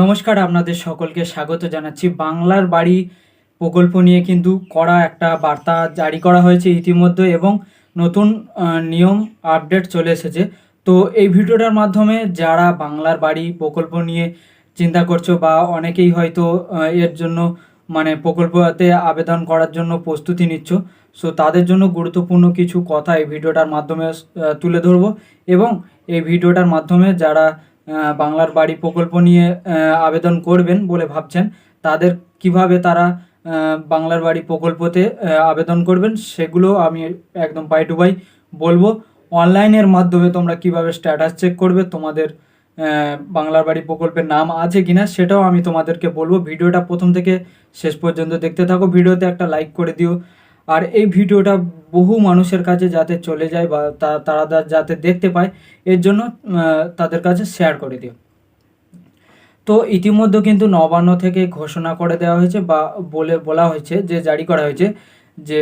নমস্কার, আপনাদের সকলকে স্বাগত জানাচ্ছি। বাংলার বাড়ি প্রকল্প নিয়ে কিন্তু কড়া একটা বার্তা জারি করা হয়েছে ইতিমধ্যে এবং নতুন নিয়ম আপডেট চলে এসেছে। তো এই ভিডিওটার মাধ্যমে যারা বাংলার বাড়ি প্রকল্প নিয়ে চিন্তা করছ বা অনেকেই হয়তো এর জন্য মানে প্রকল্পতে আবেদন করার জন্য প্রস্তুতি নিচ্ছ, সো তাদের জন্য গুরুত্বপূর্ণ কিছু কথা এই ভিডিওটার মাধ্যমে তুলে ধরবো। এবং এই ভিডিওটার মাধ্যমে যারা বাংলার বাড়ি প্রকল্প নিয়ে আবেদন করবেন বলে ভাবছেন। তাদের কীভাবে তারা বাংলার বাড়ি প্রকল্পতে আবেদন করবেন সেগুলো আমি একদম পাই টু পাই বলব। অনলাইনের মাধ্যমে তোমরা কীভাবে স্ট্যাটাস চেক করবে, তোমাদের বাংলার বাড়ি প্রকল্পের নাম আছে কি না সেটাও আমি তোমাদেরকে বলব। ভিডিওটা প্রথম থেকে শেষ পর্যন্ত দেখতে থাকো। ভিডিওতে একটা লাইক করে দিও। আর এই ভিডিওটা বহু মানুষের কাছে যাতে চলে যায় বা তারা যাতে দেখতে পায়, এর জন্য তাদের কাছে শেয়ার করে দিও। তো ইতিমধ্যে কিন্তু নবান্ন থেকে ঘোষণা করে দেওয়া হয়েছে বা বলে, বলা হয়েছে, যে জারি করা হয়েছে যে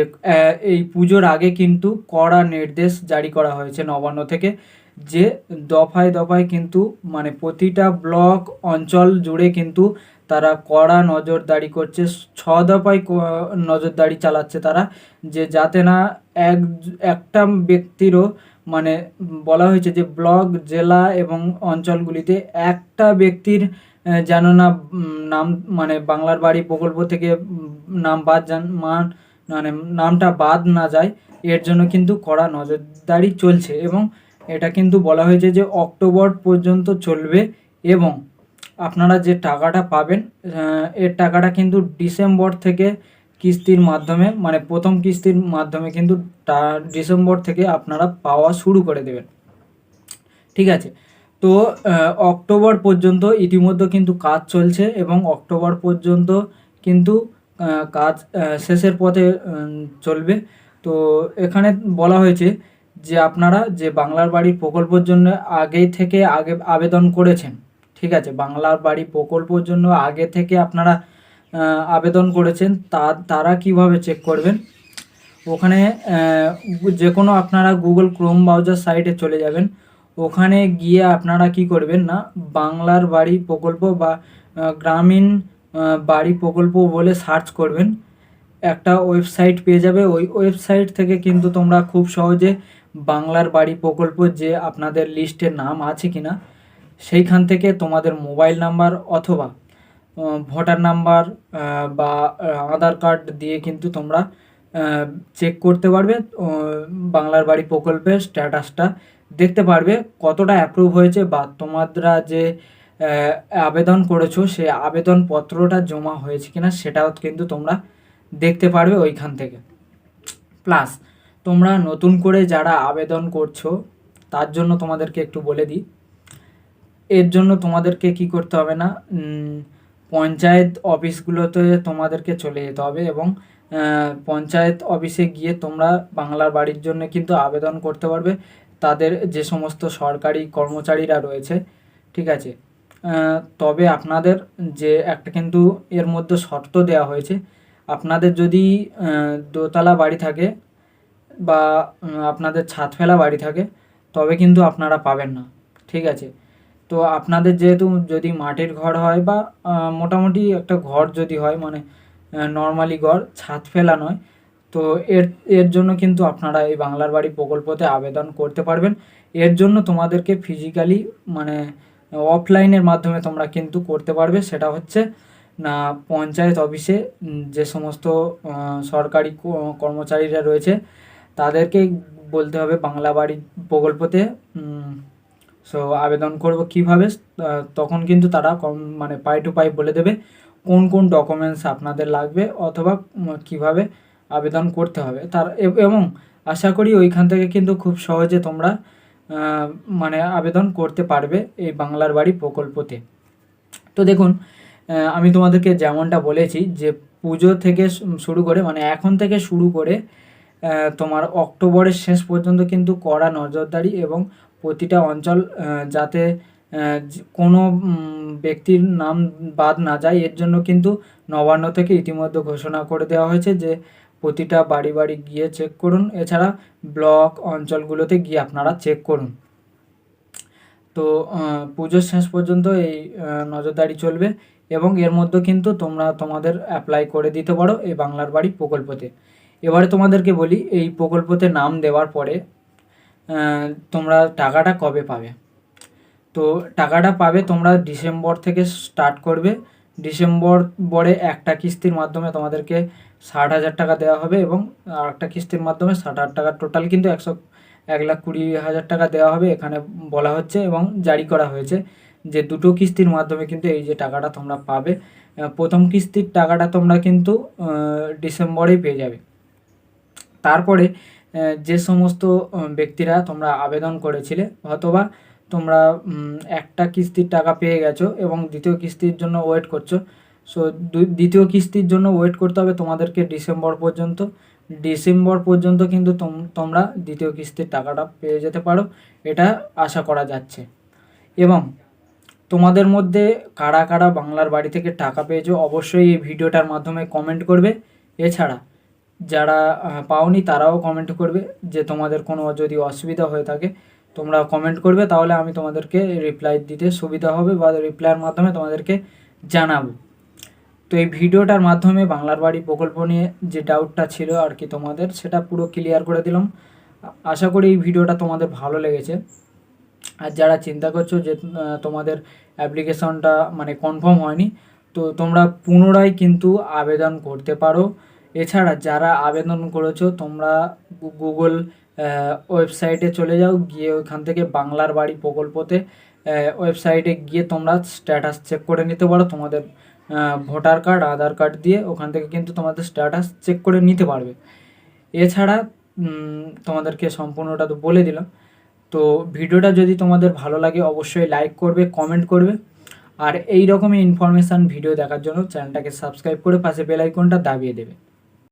এই পুজোর আগে কিন্তু কড়া নির্দেশ জারি করা হয়েছে নবান্ন থেকে, যে দফায় দফায় কিন্তু মানে প্রতিটা ব্লক অঞ্চল জুড়ে কিন্তু তারা কড়া নজরদারি করছে ছ দফায় নজরদারি চালাচ্ছে তারা, যে যাতে না এক, একটা ব্যক্তিরও মানে বলা হয়েছে যে ব্লক, জেলা এবং অঞ্চলগুলিতে একটা ব্যক্তির যেন না নাম মানে বাংলার বাড়ি প্রকল্প থেকে নাম বাদ যান, মান মানে নামটা বাদ না যায়, এর জন্য কিন্তু কড়া নজরদারি চলছে এবং এটা কিন্তু বলা হয়েছে যে অক্টোবর পর্যন্ত চলবে এবং আপনারা যে টাকাটা পাবেন এর টাকাটা কিন্তু ডিসেম্বর থেকে কিস্তির মাধ্যমে মানে প্রথম কিস্তির মাধ্যমে কিন্তু ডিসেম্বর থেকে আপনারা পাওয়া শুরু করে দেবেন। ঠিক আছে? তো অক্টোবর পর্যন্ত ইতিমধ্যে কিন্তু কাজ চলছে এবং অক্টোবর পর্যন্ত কিন্তু কাজ শেষের পথে চলবে। তো, এখানে বলা হয়েছে যে আপনারা যে বাংলার বাড়ি প্রকল্পের জন্য আগে থেকে আগে আবেদন করেছেন ঠিক আছে, বাংলার বাড়ি প্রকল্পর জন্য আগে থেকে আপনারা আবেদন করেছেন, তা, তারা কীভাবে চেক করবেন? ওখানে যে কোনো আপনারা গুগল ক্রোম ব্রাউজার সাইটে চলে যাবেন, ওখানে গিয়ে আপনারা কি করবেন না, বাংলার বাড়ি প্রকল্প বা গ্রামীণ বাড়ি প্রকল্প বলে সার্চ করবেন, একটা ওয়েবসাইট পেয়ে যাবে, ওই ওয়েবসাইট থেকে কিন্তু তোমরা খুব সহজে বাংলার বাড়ি প্রকল্প যে আপনাদের লিস্টে নাম আছে কিনা সেইখান থেকে তোমাদের মোবাইল নাম্বার অথবা ভোটার নাম্বার বা আধার কার্ড দিয়ে কিন্তু তোমরা চেক করতে পারবে বাংলার বাড়ি প্রকল্পের স্ট্যাটাসটা দেখতে পারবে কতটা অ্যাপ্রুভ হয়েছে বা তোমরা যে আবেদন করেছ সেই আবেদনপত্রটা জমা হয়েছে কিনা সেটাও কিন্তু তোমরা দেখতে পারবে ওইখান থেকে। প্লাস তোমরা নতুন করে যারা আবেদন করছ, তার জন্য তোমাদেরকে একটু বলে দিই এর জন্য তোমাদেরকে কি করতে হবে না? পঞ্চায়েত অফিসগুলোতে তোমাদেরকে চলে যেতে হবে এবং পঞ্চায়েত অফিসে গিয়ে তোমরা বাংলার বাড়ির জন্য কিন্তু আবেদন করতে পারবে। তাদের যে সমস্ত সরকারি কর্মচারীরা রয়েছে, ঠিক আছে? তবে আপনাদের যে একটা কিন্তু এর মধ্যে শর্ত দেওয়া হয়েছে, আপনাদের যদি দোতলা বাড়ি থাকে বা আপনাদের ছাদ ফেলা বাড়ি থাকে, তবে কিন্তু আপনারা পাবেন না, ঠিক আছে? তো আপনাদের যেহেতু যদি মাটির ঘর হয় বা মোটামুটি একটা ঘর যদি হয় মানে নর্মালি ঘর, ছাদ ফেলা নয়, তো এর এর জন্য কিন্তু আপনারা এই বাংলার বাড়ি প্রকল্পতে আবেদন করতে পারবেন। এর জন্য তোমাদেরকে ফিজিক্যালি মানে অফলাইনের মাধ্যমে তোমরা কিন্তু করতে পারবে। সেটা হচ্ছে, না, পঞ্চায়েত অফিসে যে সমস্ত সরকারি কর্মচারীরা রয়েছে, তাদেরকে বলতে হবে বাংলা বাড়ি প্রকল্পতে সো আবেদন করব কীভাবে? তখন কিন্তু তারা কম মানে পাই টু পাই বলে দেবে কোন কোন ডকুমেন্টস আপনাদের লাগবে অথবা কীভাবে আবেদন করতে হবে। তার এবং আশা করি ওইখান থেকে কিন্তু খুব সহজে তোমরা মানে আবেদন করতে পারবে এই বাংলার বাড়ি প্রকল্পতে। তো দেখুন আমি তোমাদেরকে যেমনটা বলেছি যে পুজো থেকে শুরু করে মানে এখন থেকে শুরু করে তোমার অক্টোবরের শেষ পর্যন্ত কিন্তু কড়া নজরদারি এবং প্রতিটা অঞ্চল যাতে কোনো ব্যক্তির নাম বাদ না যায়, এর জন্য কিন্তু নবান্ন থেকে ইতিমধ্যে ঘোষণা করে দেওয়া হয়েছে যে প্রতিটা বাড়ি বাড়ি গিয়ে চেক করুন। এছাড়া ব্লক অঞ্চলগুলোতে গিয়ে আপনারা চেক করুন। তো পুজোর শেষ পর্যন্ত এই নজরদারি চলবে এবং এর মধ্যে কিন্তু তোমরা তোমাদের অ্যাপ্লাই করে দিতে পারো এই বাংলার বাড়ি প্রকল্পতে। এবারে তোমাদেরকে বলি, এই প্রকল্পতে নাম দেওয়ার পরে তোমরা টাকাটা কবে পাবে? তো টাকাটা পাবে তোমরা ডিসেম্বর থেকে স্টার্ট করবে। ডিসেম্বর বরে একটা কিস্তির মাধ্যমে তোমাদেরকে ষাট হাজার টাকা দেওয়া হবে এবং আর একটা কিস্তির মাধ্যমে ষাট হাজার টাকা টোটাল কিন্তু একশো, এক লাখ কুড়ি হাজার টাকা দেওয়া হবে এখানে বলা হচ্ছে এবং জারি করা হয়েছে। যে দুটো কিস্তির মাধ্যমে কিন্তু এই যে টাকাটা তোমরা পাবে। প্রথম কিস্তির টাকাটা তোমরা কিন্তু ডিসেম্বরেই পেয়ে যাবে। তারপরে যে সমস্ত ব্যক্তিরা তোমরা আবেদন করেছিলে, অথবা তোমরা একটা কিস্তির টাকা পেয়ে গেছো এবং দ্বিতীয় কিস্তির জন্য ওয়েট করছ সো দ্বিতীয় কিস্তির জন্য ওয়েট করতে হবে তোমাদেরকে ডিসেম্বর পর্যন্ত। ডিসেম্বর পর্যন্ত কিন্তু তোম- তোমরা দ্বিতীয় কিস্তির টাকাটা পেয়ে যেতে পারো, এটা আশা করা যাচ্ছে। এবং তোমাদের মধ্যে কারা কারা বাংলার বাড়ি থেকে টাকা পেয়েছ, অবশ্যই এই ভিডিওটার মাধ্যমে কমেন্ট করবে। এছাড়া যারা পাওনি তারাও কমেন্ট করবে যে তোমাদের কোনো যদি অসুবিধা হয়ে থাকে, তোমরা কমেন্ট করবে, তাহলে আমি তোমাদেরকে রিপ্লাই দিতে সুবিধা হবে বা রিপ্লাইয়ের মাধ্যমে তোমাদেরকে জানাব। তো এই ভিডিওটার মাধ্যমে বাংলার বাড়ি প্রকল্প নিয়ে যে ডাউটটা ছিল আর কি তোমাদের, সেটা পুরো ক্লিয়ার করে দিলাম। আশা করি এই ভিডিওটা তোমাদের ভালো লেগেছে। আর যারা চিন্তা করছ যে তোমাদের অ্যাপ্লিকেশনটা মানে কনফার্ম হয়নি, তো তোমরা পুনরায় কিন্তু আবেদন করতে পারো। এছাড়া যারা আবেদন করেছ, তোমরা গুগল ওয়েবসাইটে চলে যাও, গিয়ে ওইখান থেকে বাংলার বাড়ি প্রকল্পতে ওয়েবসাইটে গিয়ে তোমরা স্ট্যাটাস চেক করে নিতে পারো। তোমাদের ভোটার কার্ড, আধার কার্ড দিয়ে ওখান থেকে কিন্তু তোমাদের স্ট্যাটাস চেক করে নিতে পারবে। এছাড়া তোমাদেরকে সম্পূর্ণটা তো বলে দিলাম। তো ভিডিওটা যদি তোমাদের ভালো লাগে, অবশ্যই লাইক করবে কমেন্ট করবে। আর এই রকমই ইনফরমেশান ভিডিও দেখার জন্য চ্যানেলটাকে সাবস্ক্রাইব করে পাশে বেল আইকনটা দাবিয়ে দেবে।